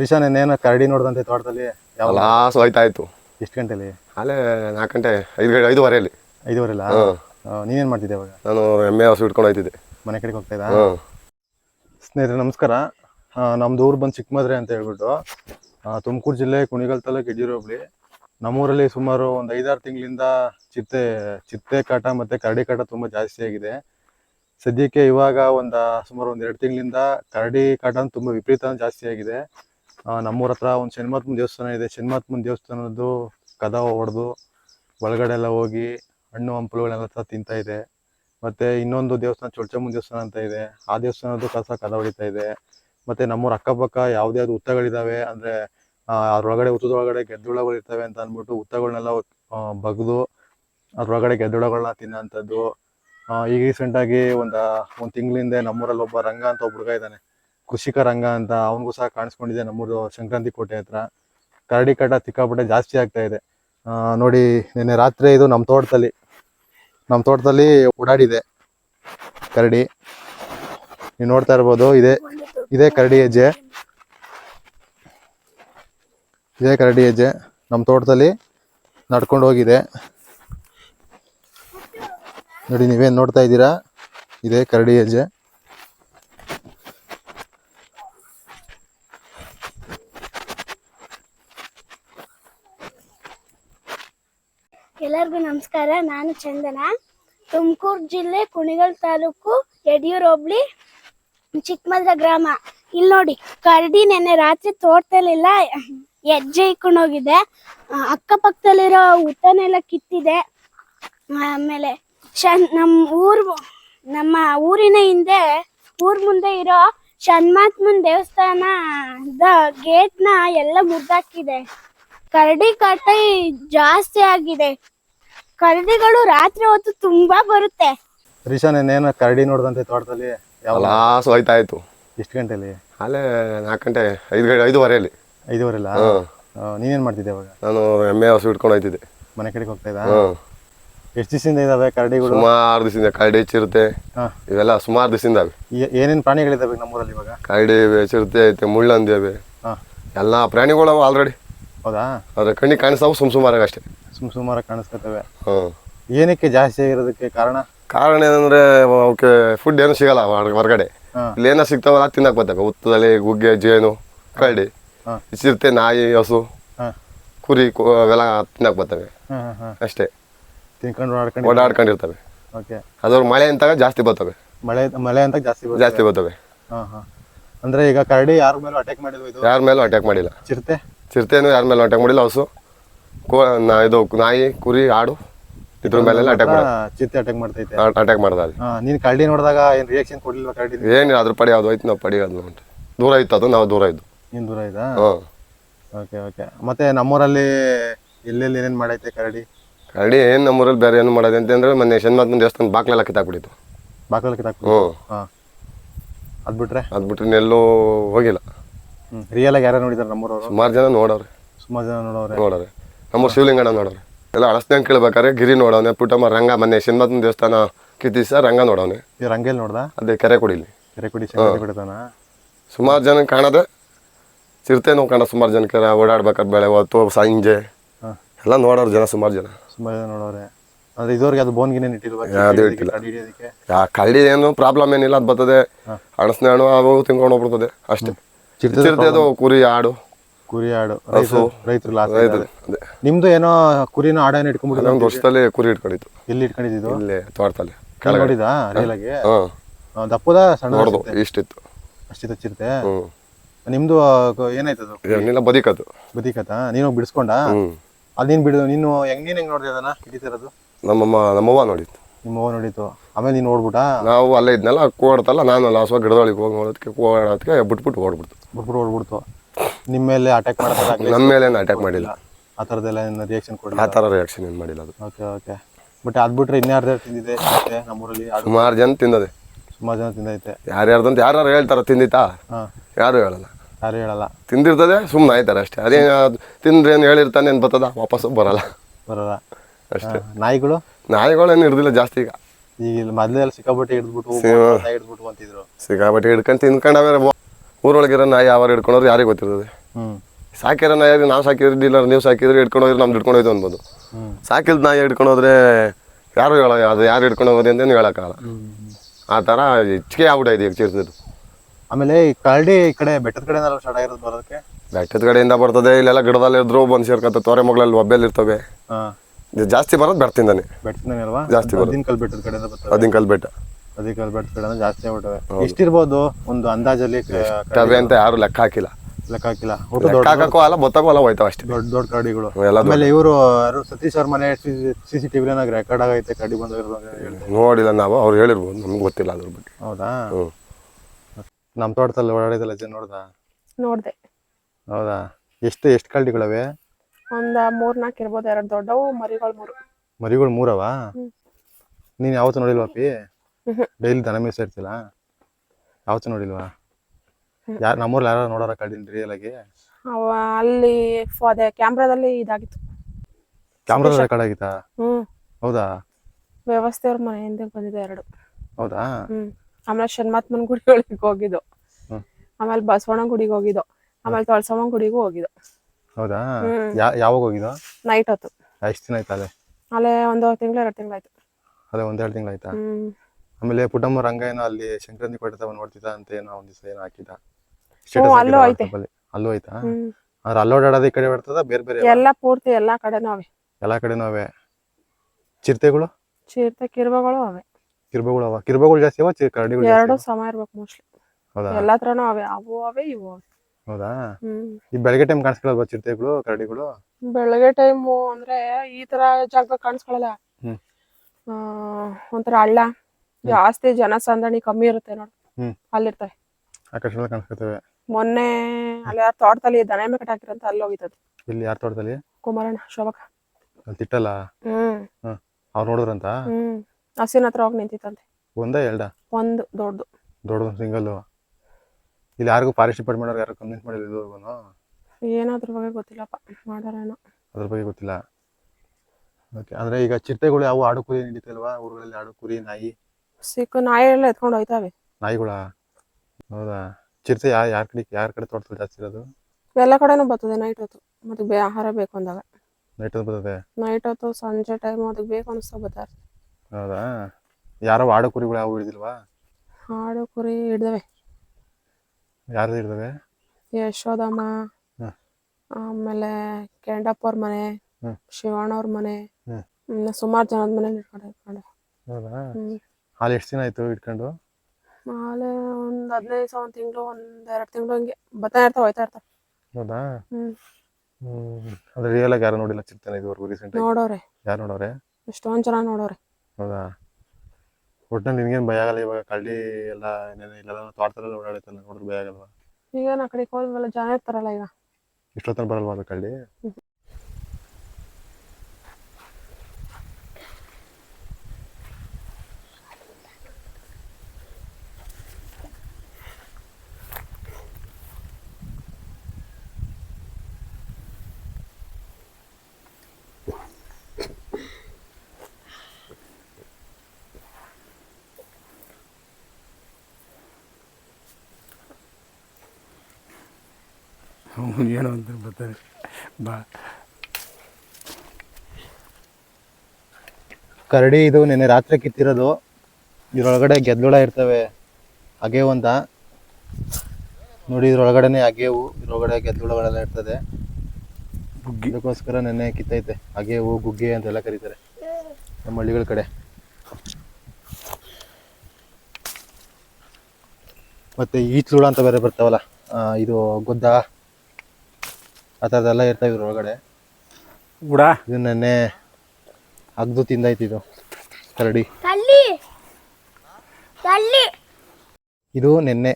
ರಿಷಾ ನೆನ್ನೇನು ಕರಡಿ ನೋಡ್ದಂತೆ ತೋಟದಲ್ಲಿ? ಯಾವ ಲಾಸ್ ಹೋಯ್ತಾ ಇತ್ತು ಎಷ್ಟು ಗಂಟೆಲಿ? ಅಲ್ಲೇ ನಾಲ್ಕು ಗಂಟೆ ಐದು ಗಂಟೆ ಐದುವರೆಯಲ್ಲಿ. ಐದುವರೆ ಅಲ್ಲ ನೀನೇನು ಮಾಡ್ತಿದ್ದೆ ಅವಾಗ ನಾನು ಎಮ್ಮೆ ಹಸು ಇಟ್ಕೊಂಡು ಹೋಯ್ತಿದ್ದೆ. ಮನೆ ಕಡೆಗೆ ಹೋಗ್ತಾ ಇದ್ದ? ಸ್ನೇಹಿತರೆ ನಮಸ್ಕಾರ. ನಮ್ದು ಊರು ಬಂದು ಚಿಕ್ಕಮದ್ರೆ ಅಂತ ಹೇಳ್ಬಿಟ್ಟು ತುಮಕೂರು ಜಿಲ್ಲೆ ಕುಣಿಗಲ್ ತಾಲೂಕು ಯಡಿಯೂರು ಹೋಬಳಿ ನಮ್ಮೂರಲ್ಲಿ ಸುಮಾರು ಒಂದು ಐದಾರು ತಿಂಗಳಿಂದ ಚಿತ್ತೆ ಚಿತ್ತೆ ಕಾಟ ಮತ್ತು ಕರಡಿ ಕಾಟ ತುಂಬ ಜಾಸ್ತಿ ಆಗಿದೆ. ಸದ್ಯಕ್ಕೆ ಇವಾಗ ಒಂದು ಸುಮಾರು ಒಂದು ಎರಡು ತಿಂಗಳಿಂದ ಕರಡಿ ಕಾಟ ತುಂಬ ವಿಪರೀತ ಜಾಸ್ತಿ ಆಗಿದೆ. ನಮ್ಮೂರ ಹತ್ರ ಒಂದು ಶನಿಮಾತ್ಮನ ದೇವಸ್ಥಾನ ಇದೆ. ಶನಿಮಾತ್ಮನ ದೇವಸ್ಥಾನದ್ದು ಕದ ಹೊಡೆದು ಒಳಗಡೆ ಎಲ್ಲ ಹೋಗಿ ಹಣ್ಣು ಹಂಪಲುಗಳೆಲ್ಲ ಸಹ ತಿಂತಾ ಇದೆ. ಮತ್ತೆ ಇನ್ನೊಂದು ದೇವಸ್ಥಾನ ಚೊಳ್ಚಮ್ಮನ ದೇವಸ್ಥಾನ ಅಂತ ಇದೆ. ಆ ದೇವಸ್ಥಾನದ್ದು ಕಸ ಕದ ಹೊಡಿತಾ ಇದೆ. ಮತ್ತೆ ನಮ್ಮೂರ ಅಕ್ಕಪಕ್ಕ ಯಾವ್ದು ಯಾವ್ದು ಹುತ್ತಗಳಿದಾವೆ, ಅಂದ್ರೆ ಅದ್ರ ಅದ್ರೊಳಗಡೆ ಉತ್ತದೊಳಗಡೆ ಗೆದ್ದುಳಗಳು ಇರ್ತವೆ ಅಂತ ಅಂದ್ಬಿಟ್ಟು ಉತ್ತಗಳನ್ನೆಲ್ಲ ಬಗ್ದು ಅದ್ರೊಳಗಡೆ ಗೆದ್ದುಳಗಳನ್ನ ತಿನ್ನೋಂಥದ್ದು. ಈಗ ರೀಸೆಂಟ್ ಆಗಿ ಒಂದ, ಒಂದ್ ತಿಂಗಳಿಂದ ನಮ್ಮೂರಲ್ಲಿ ಒಬ್ಬ ರಂಗ ಅಂತ ಒಬ್ಬ ಹುಡುಗ ಇದ್ದಾನೆ. ಕೃಷಿಕ ರಂಗ ಅಂತ ಅವನಿಗೂ ಸಹ ಕಾಣಿಸ್ಕೊಂಡಿದೆ ನಮ್ಮೂರು ಸಂಕ್ರಾಂತಿ ಕೋಟೆ ಹತ್ರ. ಕರಡಿ ಕಟ ತಿಕ್ಕಾಪಟ್ಟೆ ಜಾಸ್ತಿ ಆಗ್ತಾ ಇದೆ. ನೋಡಿ, ನಿನ್ನೆ ರಾತ್ರಿ ಇದು ನಮ್ಮ ತೋಟದಲ್ಲಿ ನಮ್ಮ ತೋಟದಲ್ಲಿ ಓಡಾಡಿದೆ ಕರಡಿ. ನೀವು ನೋಡ್ತಾ ಇರ್ಬೋದು, ಇದೆ, ಇದೇ ಕರಡಿ ಹೆಜ್ಜೆ. ಇದೇ ಕರಡಿ ಹೆಜ್ಜೆ ನಮ್ಮ ತೋಟದಲ್ಲಿ ನಡ್ಕೊಂಡು ಹೋಗಿದೆ. ನೋಡಿ, ನೀವೇನು ನೋಡ್ತಾ ಇದ್ದೀರಾ? ಇದೇ ಕರಡಿ ಹೆಜ್ಜೆ. ನಮಸ್ಕಾರ, ನಾನು ಚಂದನ. ತುಮಕೂರು ಜಿಲ್ಲೆ ಕುಣಿಗಲ್ ತಾಲೂಕು ಯಡಿಯೂರು ಹೋಬ್ಳಿ ಗ್ರಾಮ. ಇಲ್ಲಿ ನೋಡಿ, ಕರಡಿ ನೆನ್ನೆ ರಾತ್ರಿ ತೋಟದಲ್ಲೆಲ್ಲ ಹೆಜ್ಜೆ ಇಕ್ಕೊಂಡು ಹೋಗಿದೆ ಅಕ್ಕಪಕ್ಕದಲ್ಲಿರೋ ಉತ್ತನೆಲ್ಲ ಕಿತ್ತಿದೆ. ಆಮೇಲೆ ನಮ್ಮ ಊರ್, ನಮ್ಮ ಊರಿನ ಹಿಂದೆ, ಊರ್ ಮುಂದೆ ಇರೋ ಶನ್ಮಾತ್ಮನ್ ದೇವಸ್ಥಾನದ ಗೇಟ್ನ ಎಲ್ಲ ಮುದ್ದಾಕಿದೆ ಕರಡಿ ಕಾಟ ಜಾಸ್ತಿ ಆಗಿದೆ. ಕರಡಿಗಳು ರಾತ್ರಿ ಹೊತ್ತು ತುಂಬಾ ಬರುತ್ತೆ. ರಿಷಾ ಕರಡಿ ನೋಡಿದಂತೆ ತೋಟದಲ್ಲಿ? ಯಾವ ಲಾಸ್ ಹೋಯ್ತಾ ಇತ್ತು ಎಷ್ಟು ಗಂಟೆಲಿ ಅಲ್ಲೇ ನಾಲ್ಕು ಗಂಟೆ ಐದು ಗಂಟೆ ಐದುವರೆಯಲ್ಲಿ. ಐದುವರೆಲ್ಲ ಇಲ್ಲ ನೀನೇನ್ ಮಾಡ್ತಿದ್ದೆ ಅವಾಗ ನಾನು ಎಮ್ಮೆ ಹಸು ಇಟ್ಕೊಂಡು ಹೋಯ್ತಿದ್ದೆ. ಮನೆ ಕಡೆಗೆ ಹೋಗ್ತಾ ಇದ್ದ? ಹ್ಞೂ ಎಷ್ಟು ದಿವಸದಿಂದ ಇದಾವೆ ಕರಡಿಗಳು? ಸುಮಾರು ದಿವಸದಿಂದ ಕರಡಿ ಚಿರತೆ ಹಾ. ಇವೆಲ್ಲ ಸುಮಾರು ದಿವಸದಿಂದ ಅವೆ ಏ- ಏನೇನ್ ಪ್ರಾಣಿಗಳಿದಾವೆ ನಮ್ಮೂರಲ್ಲಿ ಇವಾಗ? ಕರಡಿ ಇವೆ ಚಿರತೆ ಐತೆ ಮುಳ್ಳಂದಿ ಅವೆ ಹಾ. ಎಲ್ಲ ಪ್ರಾಣಿಗಳು ಆಲ್ರೆಡಿ ಹೌದಾ? ಅದ್ರ ಕಣ್ಣಿಗೆ ಕಾಣಿಸ್ತಾವು ಸುಮ್ ಸುಮಾರಾಗ ಅಷ್ಟೇ. ಸುಮ್ ಸುಮಾರು ಕಾಣಿಸ್ಕೊತವೆ. ಏನಕ್ಕೆ ಜಾಸ್ತಿ ಆಗಿರೋದಕ್ಕೆ ಕಾರಣ? ಕಾರಣ ಏನಂದ್ರೆ ಅವಕ್ಕೆ ಫುಡ್ ಏನು ಸಿಗಲ್ಲ ಹೊರ- ಹೊರಗಡೆ. ಇಲ್ಲಿ ಏನೋ ಸಿಗ್ತಾವಲ್ಲ ತಿನ್ನಕ್ ಬರ್ತಾವೆ. ಉತ್ತದಲ್ಲಿ ಗುಗ್ಗೆ ಜೇನು ಕರಡಿ. ಚಿರತೆ ನಾಯಿ ಹಸು ಹಾ. ಕುರಿ ಕು- ಅವೆಲ್ಲ ತಿನ್ನಕ್ ಬರ್ತವೆ. ಹಾ ಹಾ ಹಾ. ಅಷ್ಟೇ. ತಿನ್ಕೊಂಡು ಓಡಾಡ್ಕೊಂಡು ಓಡಾಡ್ಕೊಂಡಿರ್ತವೆ. ಓಕೆ. ಅದ್ರ ಮಳೆ ಅಂತ ಜಾಸ್ತಿ ಬರ್ತವೆ. ಮಳೆ ಮಳೆ ಅಂತ ಜಾಸ್ತಿ ಬರುತ್ತೆ ಜಾಸ್ತಿ ಬರ್ತವೆ. ಹಾ ಹಾ. ಅಂದ್ರೆ ಈಗ ಕರಡಿ ಯಾರ ಮೇಲೂ ಅಟ್ಯಾಕ್ ಮಾಡಿದ್ವು ಇದು? ಯಾರ ಮೇಲೂ ಅಟ್ಯಾಕ್ ಮಾಡಿಲ್ಲ. ಚಿರತೆ? ಚಿರತೆನೂ ಯಾರ ಮೇಲೂ ಅಟ್ಯಾಕ್ ಮಾಡಿಲ್ಲ ಹಸು. ಕೋ ನಾ- ಇದು ನಾಯಿ ಕುರಿ ಆಡು ಇದ್ರ ಮೇಲೆ ಅಟ್ಯಾಕ್ ಮಾಡ ಚಿರತೆ ಅಟ್ಯಾಕ್ ಮಾಡ್ತೈತೆ. ಅಟ್ಯಾಕ್ ಮಾಡ್ದೆ ಹಾ ನೀನ್ ಕರಡಿ ನೋಡಿದಾಗ ಏನ್ ರಿಯಾಕ್ಷನ್ ಕೊಡ್ಲಿಲ್ವಾ ಕರಡಿ ಏನಿಲ್ಲ ಅದ್ರ ಪಡಿ ಯಾವ್ದು ಹೋಯ್ತು ನಾವು ಪಡಿ ಅದು ಉಂಟು. ದೂರ ಇತ್ತು ಅದು ನಾವು ದೂರ ಇದ್ದು. ನೀನ್ ದೂರ ಇದ್ದಾ? ಓಕೆ ಓಕೆ ಮತ್ತೆ ನಮ್ಮೂರಲ್ಲಿ ಎಲ್ಲೆಲ್ಲಿ ಏನೇನ್ ಮಾಡೈತೆ ಕರಡಿ ಕರಡಿ ಏನು ನಮ್ಮೂರಲ್ಲಿ ಬೇರೆ ಏನು ಮಾಡೋದು ಅಂತಂದ್ರೆ ಮೊನ್ನೆ ಶನಿಮಾತ್ಮನ ದೇವಸ್ಥಾನ ಬಾಕ್ಲೆಲ್ಲ ಕಿತ್ತಾಕ್ಬಿಟ್ಟಿತ್ತು. ಬಾಕಲಕ್ಕೆ ಕಿತ್ತಾಕ್ ಹ್ಞೂ ಹಾ. ಅದ್ ಬಿಟ್ರೆ? ಅದು ಬಿಟ್ರೆ ಎಲ್ಲೂ ಹೋಗಿಲ್ಲ. ರಿಯಲ್ ಆಗಿ ಯಾರು ನೋಡಿದಾರೆ ನಮ್ಮೂರವ್ರು? ಸುಮಾರು ಜನ ನೋಡೋರು. ಸುಮಾರು ಜನ ನೋಡೋರೆ. ನೋಡವ್ರೆ ನಮ್ಮ ಶಿವಲಿಂಗಣ್ಣ ನೋಡೋರು. ಎಲ್ಲ ಅಳಸ್ನಂಗೆ ಕೇಳ್ಬೇಕಾರೆ ಗಿರಿ ನೋಡವನೆ ಪುಟ್ಟಮ್ಮ ರಂಗ ಮೊನ್ನೆ ಶನಿಮಾತ್ಮನ ದೇವಸ್ಥಾನ ಕಿತ್ತಿಸ ರಂಗ ಈ ರಂಗೇಲ್ ನೋಡ್ದ? ಅದೇ ಕೆರೆ ಕುಡಿಲಿ. ಕೆರೆ ಕುಡಿ ಬಿಡ್ತಾನ ಸುಮಾರು ಜನ ಕಾಣದೆ ಚಿರತೆನೂ ಕಾಣ ಸುಮಾರು ಜನಕ್ಕೆ ಓಡಾಡ್ಬೇಕಾದ್ರೆ ಬೆಳೆ ಹೊತ್ತು ಸಂಜೆ ಎಲ್ಲ ನೋಡೋರು ಜನ ಸುಮಾರು ಜನ. ಸುಮಾರು ಜನ ನೋಡೋರೆ. ಅಂದ್ರೆ ಇದುವರೆಗೆ ಅದು ಬೋನ್ ಇಟ್ಟಿಲ್ಲ. ಯಾ ಕಳ್ಳಿ ಏನು ಪ್ರಾಬ್ಲಮ್ ಏನಿಲ್ಲ ಅದು ಬರ್ತದೆ. ಅಳಸ್ನೆ ಹಣ್ಣು ಅವು ತಿನ್ಕೊಂಡು ಹೋಗ್ಬಿಡ್ತದೆ ಅಷ್ಟೇ. ಚಿರತೆ ಚಿರತೆ ಅದು ಕುರಿ ಆಡು. ಕುರಿ ಆಡು ರೈತರು ರೈತರು ಲಾಸ್ ಅದೇ. ನಿಮ್ದು ಏನೋ ಕುರಿನ ಆಡನ ಇಟ್ಕೊಂಡ್ಬಿಟ್ಟು ಒಂದು ವರ್ಷದಲ್ಲಿ ಕುರಿ ಇಟ್ಕೊಂಡಿತ್ತು ಎಲ್ಲಿ ಇಟ್ಕೊಂಡಿದ್ದು? ಇಲ್ಲೇ ತೋಟದಲ್ಲಿ ಕೆಳಗಡೆ. ನೋಡಿದಾ ರಿಯಲ್ ಆಗಿ? ಹಾಂ. ಆ, ದಪ್ಪದ ಸಣ್ಣ ನೋಡ್ದು ಇಷ್ಟಿತ್ತು. ಅಷ್ಟಿತ್ತು ಚಿರತೆ ನಿಮ್ದು ಏನಾಯ್ತದ ಏನಿಲ್ಲ ಬದಿಕತ್ತು ಬದಿಕತ್ತ? ನೀನು ಬಿಡಿಸ್ಕೊಂಡ? ಅದು ನೀನು ಬಿಡು ನೀನು ಹೆಂಗ್ ನೀನ್ ಹೆಂಗ್ ನೋಡಿದೆ ಅದನ್ನ? ಹಿಡಿತಿರೋದು? ನಮ್ಮಮ್ಮ ನಮ್ಮವ್ವ ನೋಡಿತ್ತು. ನಿಮ್ಮ ಅವ್ವ ನೋಡಿತು ಆಮೇಲೆ ನೀನು ನೋಡ್ಬಿಟ್ಟ? ನಾವು ಅಲ್ಲೇ ಇದ್ನಲ್ಲ ಕೂಡ್ತಲ್ಲ ನಾನು ಲಾಸ್ವಾಗ ಗಿಡದೊಳಗೆ ಹೋಗಿ ನೋಡೋದಕ್ಕೆ ಕೂಡೋದಕ್ಕೆ ಬಿಟ್ಬಿಟ್ಟು ಓಡ್ಬಿಡ್ತು. ಬಿಟ್ಬಿಟ್ಟು ಓಡ್ಬಿಡ್ತು. ನಿಮ್ಮ ಮೇಲೆ ಅಟ್ಯಾಕ್ ಮಾಡೋದಾಗ್ಲಿ ನಮ್ಮ ಮೇಲೆ ಅಟ್ಯಾಕ್ ಮಾಡಿಲ್ಲ. ಆ ಥರದ್ದೆಲ್ಲ ಏನು ರಿಯಾಕ್ಷನ್ ಕೊಡಿ ಆ ಥರ ರಿಯಾಕ್ಷನ್ ಏನು ಮಾಡಿಲ್ಲ ಅದು. ಓಕೆ ಓಕೆ ಬಟ್ ಅದ್ ಬಿಟ್ರೆ ಇನ್ಯಾರ್ದು ತಿಂದಿದೆ ನಮ್ಮೂರಲ್ಲಿ ಅದು ಸುಮಾರು ಜನ ತಿಂದದೆ. ಸುಮಾರು ಜನ ತಿಂದೈತೆ. ಯಾರ್ಯಾರ್ದಂತ ಯಾರು ಹೇಳ್ತಾರ ತಿಂದಿತಾ ಹಾ. ಯಾರು ಹೇಳಲ್ಲ. ಯಾರು ಹೇಳಲ್ಲ. ತಿಂದಿರ್ತದೆ ಸುಮ್ಮನೆ ಆಯ್ತಾರೆ ಅಷ್ಟೇ. ಅದೇ ತಿಂದ್ರೆ ಏನು ಹೇಳಿರ್ತಾನೆ ಏನು ಬರ್ತದ? ವಾಪಸ್ಸು ಬರಲ್ಲ. ಬರಲ್ಲ. ಅಷ್ಟೇ. ನಾಯಿಗಳು? ನಾಯಿಗಳೇನು ಹಿಡ್ದಿಲ್ಲ ಜಾಸ್ತಿ ಈಗ. ಈಗ ಮೊದಲೇ ಮೊದ್ಲೆಲ್ಲ ಸಿಕ್ಕಾಪಟ್ಟೆ ಹಿಡಿದ್ಬಿಟ್ಟು ಹಿಡಿದ್ಬಿಟ್ಟು ಅಂತಿದ್ರು. ಸಿಕ್ಕಾಪಟ್ಟೆ ಹಿಡ್ಕೊಂಡು ತಿನ್ಕೊಂಡವೇ ಊರೊಳಗಿರೋ ನಾಯಿ ಯಾವಾಗ ಹಿಡ್ಕೊಂಡ್ರೆ ಯಾರಿಗೆ ಗೊತ್ತಿರ್ತದೆ. ಸಾಕಿರೋ ನಾಯಿ ನಾವು ಸಾಕಿದ್ರೆ ಡೀಲರ್ ನೀವು ಸಾಕಿದ್ರೆ ಹಿಡ್ಕೊಂಡು ಹೋದ್ರೆ ನಮ್ದು ಹಿಡ್ಕೊಂಡು ಹೋಯ್ತು ಅನ್ಬೋದು. ಸಾಕಿಲ್ದ ನಾಯಿ ಹಿಡ್ಕೊಂಡು ಹೋದ್ರೆ ಯಾರು ಹೇಳ ಅದು ಯಾರು ಹಿಡ್ಕೊಂಡು ಹೋಗೋದು ಅಂತ ಹೇಳೋಕ್ಕಾಗಲ್ಲ. ಆ ಥರ ಹೆಚ್ಚಿಗೆ ಆಗ್ಬಿಟ್ಟೈತೆ ಈಗ ಚಿರ್ಸದ್ದು. ಆಮೇಲೆ ಈ ಕರಡಿ ಈ ಕಡೆ ಬೆಟ್ಟದ ಕಡೆ ಸ್ಟಾರ್ಟ್ ಆಗಿರೋದು ಬರೋದಕ್ಕೆ? ಬೆಟ್ಟದ ಕಡೆಯಿಂದ ಬರ್ತದೆ ಇಲ್ಲೆಲ್ಲ ಗಿಡದಲ್ಲಿ ಇದ್ರು ಬಂದು ಸೇರ್ಕೊತ ತೋರೆ ಮಗಳಲ್ಲಿ ಒಬ್ಬೆಲ್ಲಿ ಇರ್ತವೆ. ಜಾಸ್ತಿ ಬರೋದು ಬೆಟ್ಟದಿಂದನೇ. ಬೆಟ್ಟದ ಅಲ್ವಾ? ಜಾಸ್ತಿ ಬರೋದು. ಅದಿನ ಕಲ್ ಬೆಟ್ಟದ ಕಡೆಯಿಂದ ಬರ್ತದೆ. ಅದಿನ ಕಲ್ ಬೆಟ್ಟ. ಬೆಟ್ಟದ ಕಡೆಯಿಂದ ಜಾಸ್ತಿ ಆಗ್ಬಿಟ್ಟವೆ. ಎಷ್ಟಿರ್ಬೋದು? ಒಂದು ಅಂದಾಜಲ್ಲಿ ಕ- ಅಂತ ಯಾರು ಲೆಕ್ಕ ಹಾಕಿಲ್ಲ. ಲೆಕ್ಕ ಹಾಕಿಲ್ಲ. ಒಟ್ಟು ಲೆಕ್ಕ ಅಲ್ಲ ಬೊತ್ತಕ್ಕೂ ಅಲ್ಲ ಹೋಯ್ತಾವ ಅಷ್ಟೇ. ದೊಡ್ಡ ದೊಡ್ಡ ಕಡಿಗಳು ಆಮೇಲೆ ಇವರು ಯಾರು ಸತೀಶ್ ಅವ್ರ ಮನೆ ಸಿ ಸಿ ಟಿವಿ ರೆಕಾರ್ಡ್ ಆಗೈತೆ ಕಡಿ ಬಂದಿರೋ. ನೋಡಿಲ್ಲ ನಾವು ಅವ್ರು ಹೇಳಿರ್ಬೋದು ನಮ್ಗೆ ಗೊತ್ತಿಲ್ಲ ಅದ್ರ ಬಗ್ಗೆ. ಹೌದಾ? ನಮ್ಮ ತೋಟದಲ್ಲಿ ಓಡಾಡಿದಲ್ಲ ಜನ ನೋಡ್ದ? ನೋಡ್ದೆ. ಹೌದಾ? ಎಷ್ಟು ಎಷ್ಟು ಕರಡಿಗಳವೆ? ಒಂದ ಮೂರ್ ನಾಲ್ಕು ಇರ್ಬೋದು ಎರಡು ದೊಡ್ಡವು ಮರಿಗಳು ಮೂರು. ಮರಿಗಳು ಮೂರವಾ. ನೀನ್ ಯಾವತ್ತು ನೋಡಿಲ್ವಾ ಪಿ? ಮ್ಹೂ. ಡೈಲಿ ದನ ಮೇಯ್ಸ್ತಾ ಇರ್ತಿಲ್ಲ ಯಾವತ್ತೂ ನೋಡಿಲ್ವಾ. ಯಾರು ನಮ್ಮೂರಲ್ಲಿ ಯಾರು ನೋಡಾರ ಕರಡಿ ರಿಯಲ್ ಆಗಿ. ಅವ ಅಲ್ಲಿ ಫ- ಅದೇ ಕ್ಯಾಮ್ರಾದಲ್ಲಿ ಇದಾಗಿತ್ತು. ಕ್ಯಾಮ್ರಾ ರೆಕಾರ್ಡ್ ಆಗಿತ್ತಾ? ಹ್ಮ್. ಹೌದಾ? ವ್ಯವಸ್ಥೆ ಅವ್ರ ಮನೆಯಿಂದ ಬಂದಿದೆ ಎರಡು. ಹೌದಾ? ಹ್ಮ್. ಆಮೇಲೆ ಶನ್ಮಾತ್ಮನ್ ಗುಡಿಗಳಿಗೆ ಹೋಗಿದ್ದು. ಹ್ಮ್. ಆಮೇಲೆ ಬಸವಣ್ಣ ಗುಡಿಗೆ ಹೋಗಿದ್ದು. ಆಮೇಲೆ ತೊಳ್ಸಮ್ಮನ ಗುಡಿಗೂ ಹೋಗಿದ್ದು. ಹೌದಾ? ಯಾ ಯಾವಾಗ ಹೋಗಿದ್ದು? ನೈಟ್ ಹೊತ್ತು. ಎಷ್ಟು ದಿನ ಆಯ್ತು ಅಲ್ಲೇ? ಅಲ್ಲೇ ಒಂದು ತಿಂಗಳು ಎರಡು ತಿಂಗಳಾಯ್ತು. ಅಲ್ಲೇ ಒಂದೆರಡು ತಿಂಗಳಾಯ್ತಾ? ಹ್ಮ್. ಆಮೇಲೆ ಪುಟ್ಟಮ್ಮ ರಂಗ ಏನೋ ಅಲ್ಲಿ ಸಂಕ್ರಾಂತಿ ಕೊಡ್ತಾವ ನೋಡ್ತಿದ್ದ ಅಂತ ಏನೋ ಒಂದ್ ದಿವಸ ಏನೋ ಹಾಕಿದ ಅಲ್ಲೂ ಐತೆ. ಅಲ್ಲೂ. ಆಯ್ತಾ ಆದ್ರೆ ಅಲ್ಲಿ ಓಡಾಡೋದು ಈ ಕಡೆ ಬರ್ತದ ಬೇರೆ ಬೇರೆ ಎಲ್ಲ ಪೂರ್ತಿ ಎಲ್ಲಾ ಕಡೆ ಅವೆ. ಎಲ್ಲಾ ಕಡೆ ಅವೆ. ಚಿರತೆಗಳು? ಚಿರತೆ ಕಿರ್ಬಗಳು ಅವೆ. ಕಿರ್ಬಗಳು ಅವ. ಕಿರ್ಬಗಳು ಜಾಸ್ತಿ ಅವ ಕರಡಿಗಳು ಎರಡು ಸಮ ಇರ್ಬೇಕು ಮೋಸ್ಟ್ಲಿ ಹೌದಾ? ಎಲ್ಲಾ ತರನು ಅವೆ. ಅವು ಅವೆ ಇವು ಅವೆ. ಹೌದಾ? ಈ ಬೆಳಗ್ಗೆ ಟೈಮ್ ಕಾಣಿಸ್ಕೊಳ್ಳಲ್ವಾ ಚಿರತೆಗಳು ಕರಡಿಗಳು? ಬೆಳಗ್ಗೆ ಟೈಮ್ ಅಂದ್ರೆ ಈ ತರ ಜಾಗ ಕಾಣಿಸ್ಕೊಳ್ಳಲ್ಲ ಒಂಥರ ಹಳ್ಳ. ಜಾಸ್ತಿ ಜನಸಂದಣಿ ಕಮ್ಮಿ ಇರುತ್ತೆ ನೋಡು. ಹ್ಮ್. ಅಲ್ಲಿರ್ತವೆ ಆಕಾಶದಲ್ಲಿ ಕಾಣಿಸ್ಕೊತವೆ. ಮೊನ್ನೆ ಅಲ್ಲಿ ಯಾರ್ ತೋಟದಲ್ಲಿ ದನ ಎಮ್ಮೆ ಕಟ್ಟಾಕಿರಂತ ಅಲ್ಲಿ ಹೋಗಿದ್ದದು ಇಲ್ಲಿ ಯಾರ ತೋಟದಲ್ಲಿ? ಕುಮಾರಣ್ಣ ಶೋಭಕ. ಅಲ್ಲಿ ತಿಟ್ಟಲ್ಲ? ಹ್ಮ್. ಅವ್ರು ನೋಡಿದ್ರಂತ? ಹ್ಮ್. ಹಸಿನ ಹತ್ರ ಹೋಗಿ ನಿಂತಿತ್ತಂತೆ. ಒಂದ ಎರಡ ಒಂದು ದೊಡ್ಡದು. ದೊಡ್ಡ ಸಿಂಗಲ್ ಇಲ್ಲಿ ಯಾರಿಗೂ ಫಾರೆಸ್ಟ್ ಡಿಪಾರ್ಟ್ಮೆಂಟ್ ಅವ್ರು ಯಾರು ಕಮ್ಮಿ ಮಾಡಿಲ್ಲ ಇದುವರೆಗೂ ಏನಾದ್ರ ಬಗ್ಗೆ ಗೊತ್ತಿಲ್ಲಪ್ಪ. ಮಾಡಾರೇನೋ ಅದ್ರ ಬಗ್ಗೆ ಗೊತ್ತಿಲ್ಲ. ಓಕೆ ಅಂದ್ರೆ ಈಗ ಚಿರತೆಗಳು ಯಾವ ಆಡು ಕುರಿ ನಡೀತಲ್ವಾ ಊರುಗಳಲ್ಲಿ ಆಡು ಕುರಿ ನಾಯಿ. ಸಿಕ್ಕು ನಾಯಿ ಎಲ್ಲ ಎತ್ಕೊಂಡು ಹೋಯ್ತಾವೆ. ನಾಯಿಗಳ? ಹೌದಾ? ಚಿರತೆ ಯಾ ಯಾರ ಕಡೆ ಯಾರ ಕಡೆ ತೋಟದಲ್ಲಿ ಜಾಸ್ತಿ ಇರೋದು? ಎಲ್ಲ ಕಡೆನೂ ಬರ್ತದೆ ನೈಟ್ ಹೊತ್ತು. ಮತ್ತೆ ಬೇ ಆಹಾರ ಬೇಕು ಅಂದಾಗ. ನೈಟ್ ಬರ್ತದೆ? ನೈಟ್ ಹೊತ್ತು ಸಂಜೆ ಟೈಮ್ ಅದಕ್ಕೆ ಬೇಕು ಅನಿಸ್ತಾ ಬರ್ತಾರೆ ಹೌದಾ? ಯಾರೋ ಆಡು ಕುರಿಗಳು ಯಾವ ಹಿಡಿದಿಲ್ವಾ? ಹಾಡು ಕುರಿ ಹಿಡ್ದವೆ. ಯಾರ್ದು ಹಿಡ್ದವೆ? ಯಶೋದಮ್ಮ ಹ್ಮ್. ಆಮೇಲೆ ಕೆಂಡಪ್ಪ ಅವ್ರ ಮನೆ ಹ್ಮ್. ಶಿವಣ್ಣ ಅವ್ರ ಮನೆ ಹ್ಮ್. ಇನ್ನು ಸುಮಾರು ಜನದ ಮನೆ ಇಟ್ಕೊಂಡು ಇಟ್ಕೊಂಡು ಹೌದಾ? ಹ್ಮ್. ಹಾಲು ಎಷ್ಟು ದಿನ ಆಯ್ತು ಇಟ್ಕೊಂಡು? ಆಮೇಲೆ ಒಂದ್ ಹದಿನೈದು ದಿವಸ ಒಂದು ತಿಂಗಳು ಒಂದ್ ಎರಡು ತಿಂಗಳು ಹಂಗೆ. ಬರ್ತಾ ಇರ್ತಾವ ಹೋಯ್ತಾ ಇರ್ತಾವ ಹೌದಾ? ಅಂದ್ರೆ ರಿಯಲ್ ಆಗಿ ಯಾರು ನೋಡಿಲ್ಲ ಚಿರತೆನ ಇದುವರೆಗೂ ರೀಸೆಂಟ್ ನೋಡೋರೆ. ಯಾರು ನೋಡವ್ರೆ ಎಷ್ಟೊಂದು ಜನ ನೋಡೋರೆ. ಹೌದಾ? ಒಟ್ಟಿನಲ್ಲಿ ನಿನ್ಗೇನು ಭಯ ಆಗಲ್ಲ ಇವಾಗ? ಕಳ್ಳಿ ಎಲ್ಲ ಏನೇನು ಇಲ್ಲೆಲ್ಲ ತೋಟದಲ್ಲೆಲ್ಲ ಓಡಾಡುತ್ತಲ್ಲ ನೋಡಿದ್ರೆ ಭಯ ಆಗಲ್ವಾ? ಈಗ ನಾ ಕಡೆ ಹೋದ್ಮೇಲೆ ಜನ ಇರ್ತಾರಲ್ಲ ಈಗ? ಇಷ್ಟೊತ್ತನ ಬರಲ್ವಾ ಅದು ಕಳ್ಳಿ? ಏನೋ ಅಂತ ಬರ್ತಾರೆ. ಬಾ. ಕರಡಿ ಇದು ನೆನ್ನೆ ರಾತ್ರಿ ಕಿತ್ತಿರೋದು. ಇದ್ರೊಳಗಡೆ ಗೆದ್ಲುಳ ಇರ್ತವೆ. ಅಗೇವು ಅಂತ. ನೋಡಿ ಇದ್ರೊಳಗಡೆನೆ ಅಗೇವು ಇದ್ರೊಳಗಡೆ ಗೆದ್ಲುಳಗಳೆಲ್ಲ ಇರ್ತದೆ. ಬುಗ್ಗಿ ಅದಕ್ಕೋಸ್ಕರ ನೆನ್ನೆ ಕಿತ್ತೈತೆ. ಅಗೇವು ಗುಗ್ಗೆ ಅಂತೆಲ್ಲ ಕರೀತಾರೆ. ನಮ್ಮ ಹಳ್ಳಿಗಳ ಕಡೆ. ಮತ್ತೆ ಈಚ್ಲುಳ ಅಂತ ಬೇರೆ ಬರ್ತಾವಲ್ಲ ಇದು ಗೊದ್ದ? ಆ ಥರದ್ದೆಲ್ಲ ಇದ್ರ ಒಳಗಡೆ. ಇದು ನೆನ್ನೆ ಅಗ್ದು ತಿಂದೈತಿ ಇದು ಕರಡಿ. ತಳ್ಳಿ. ತಳ್ಳಿ. ಇದು ನಿನ್ನೆ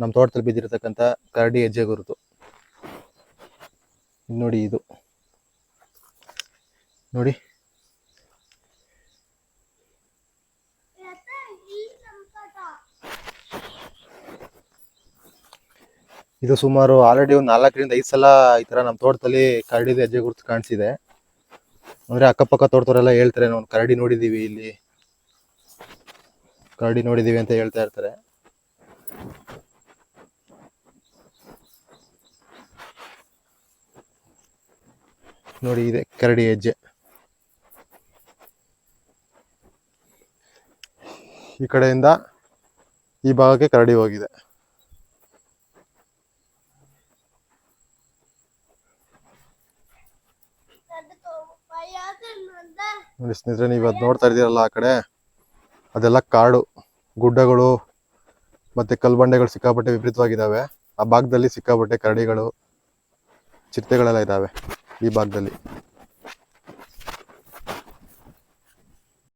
ನಮ್ಮ ತೋಟದಲ್ಲಿ ಬಿದ್ದಿರತಕ್ಕಂಥ ಕರಡಿ ಹೆಜ್ಜೆ ಗುರುತು. ನೋಡಿ ಇದು. ನೋಡಿ. ಇದು ಸುಮಾರು ಆಲ್ರೆಡಿ ಒಂದು ನಾಲ್ಕರಿಂದ ಐದು ಸಲ ಈ ತರ ನಮ್ಮ ತೋಟದಲ್ಲಿ ಕರಡಿದ ಹೆಜ್ಜೆ ಗುರುತು ಕಾಣಿಸಿದೆ. ಅಂದ್ರೆ ಅಕ್ಕಪಕ್ಕ ತೋಟದವರೆಲ್ಲ ಹೇಳ್ತಾರೆ ನಾವು ಕರಡಿ ನೋಡಿದೀವಿ ಇಲ್ಲಿ. ಕರಡಿ ನೋಡಿದೀವಿ ಅಂತ ಹೇಳ್ತಾ ಇರ್ತಾರೆ. ನೋಡಿ, ಇದೆ ಕರಡಿ ಹೆಜ್ಜೆ. ಈ ಕಡೆಯಿಂದ ಈ ಭಾಗಕ್ಕೆ ಕರಡಿ ಹೋಗಿದೆ. ನೋಡಿ ಸ್ನೇಹಿತರೆ, ನೀವು ನೋಡ್ತಾ ಇದ್ದೀರಲ್ಲ ಆ ಕಡೆ? ಅದೆಲ್ಲ ಕಾಡು, ಗುಡ್ಡಗಳು ಮತ್ತೆ ಕಲ್ಬಂಡೆಗಳು ಸಿಕ್ಕಾಪಟ್ಟೆ ವಿಪರೀತವಾಗಿದ್ದಾವೆ. ಆ ಭಾಗದಲ್ಲಿ ಸಿಕ್ಕಾಪಟ್ಟೆ ಕರಡಿಗಳು ಚಿರತೆಗಳೆಲ್ಲ ಇದ್ದಾವೆ ಈ ಭಾಗದಲ್ಲಿ.